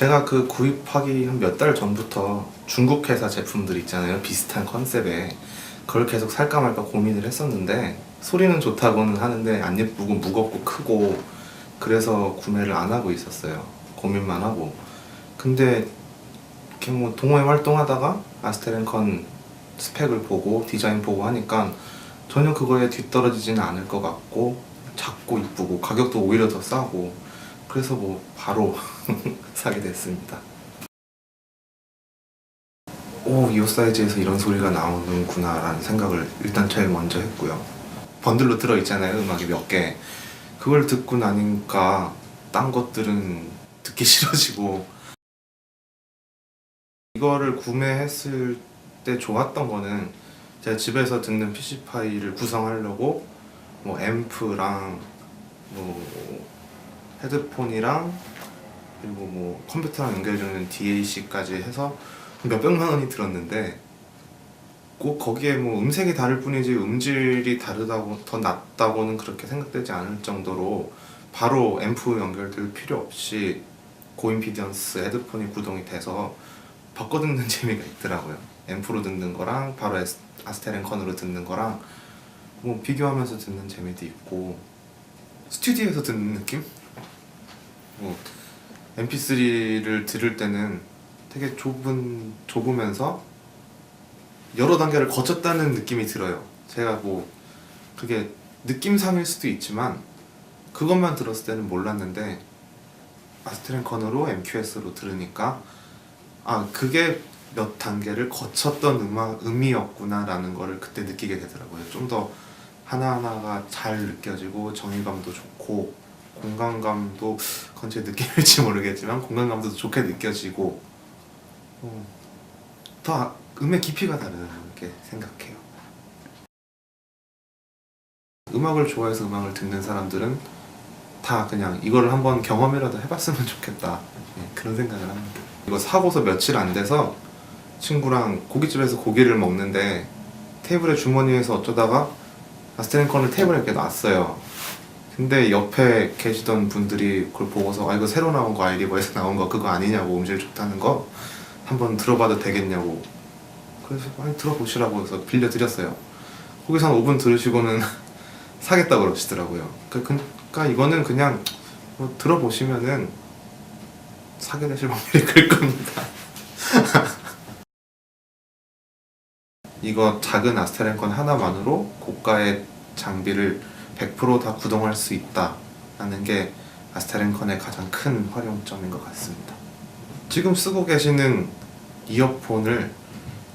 제가 그 구입하기 한 몇 달 전부터 중국 회사 제품들 있잖아요. 비슷한 컨셉에 그걸 계속 살까 말까 고민을 했었는데 소리는 좋다고는 하는데 안 예쁘고 무겁고 크고 그래서 구매를 안 하고 있었어요. 고민만 하고. 근데 이렇게 뭐 동호회 활동하다가 아스테렌컨 스펙을 보고 디자인 보고 하니까 전혀 그거에 뒤떨어지지는 않을 것 같고 작고 이쁘고 가격도 오히려 더 싸고 그래서 뭐 바로 사게 됐습니다. 오, 이 사이즈에서 이런 소리가 나오는구나라는 생각을 일단 제일 먼저 했고요. 번들로 들어있잖아요, 음악이 몇 개. 그걸 듣고 나니까 딴 것들은 듣기 싫어지고 이거를 구매했을 때 좋았던 거는 제가 집에서 듣는 PC 파일을 구성하려고 뭐 앰프랑 뭐 헤드폰이랑 그리고 뭐 컴퓨터랑 연결되는 DAC까지 해서 몇백만 원이 들었는데 꼭 거기에 뭐 음색이 다를 뿐이지 음질이 다르다고 더 낫다고는 그렇게 생각되지 않을 정도로 바로 앰프 연결될 필요 없이 고임피던스 헤드폰이 구동이 돼서 바꿔 듣는 재미가 있더라고요. 앰프로 듣는 거랑 바로 아스테렌컨으로 듣는 거랑 뭐 비교하면서 듣는 재미도 있고 스튜디오에서 듣는 느낌? 뭐 MP3를 들을 때는 되게 좁은 좁으면서 여러 단계를 거쳤다는 느낌이 들어요. 제가 뭐 그게 느낌상일 수도 있지만 그것만 들었을 때는 몰랐는데 아스트렌컨으로 MQS로 들으니까 아 그게 몇 단계를 거쳤던 음악 음이었구나라는 거를 그때 느끼게 되더라고요. 좀 더 하나하나가 잘 느껴지고 정의감도 좋고 공간감도 그건 제 느낌일지 모르겠지만 공간감도 좋게 느껴지고 어, 더 아- 음의 깊이가 다르게 생각해요. 음악을 좋아해서 음악을 듣는 사람들은 다 그냥 이거를 한번 경험이라도 해봤으면 좋겠다 예, 그런 생각을 합니다. 이거 사고서 며칠 안 돼서 친구랑 고깃집에서 고기를 먹는데 테이블에 주머니에서 어쩌다가 아스트렌컨을 테이블에 이렇게 놨어요. 근데 옆에 계시던 분들이 그걸 보고서 아 이거 새로 나온 거 아이리버에서 나온 거 그거 아니냐고 음질 좋다는 거 한번 들어봐도 되겠냐고 그래서 아니 들어보시라고 해서 빌려드렸어요. 거기서 한 5분 들으시고는 사겠다고 그러시더라고요. 그- 그러니까 이거는 그냥 뭐 들어보시면은 사게 되실 확률이 클 겁니다. 이거 작은 아스테렌컨 하나만으로 고가의 장비를 100%다 구동할 수 있다라는 게 아스테렌컨의 가장 큰 활용점인 것 같습니다. 지금 쓰고 계시는 이어폰을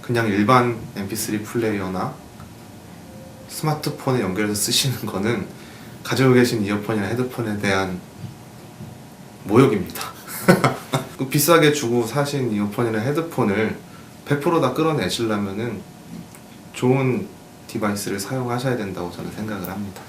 그냥 일반 MP3 플레이어나 스마트폰에 연결해서 쓰시는 거는 가지고 계신 이어폰이나 헤드폰에 대한 모욕입니다. 그 비싸게 주고 사신 이어폰이나 헤드폰을 100%다 끌어내시려면은 좋은 디바이스를 사용하셔야 된다고 저는 생각을 합니다.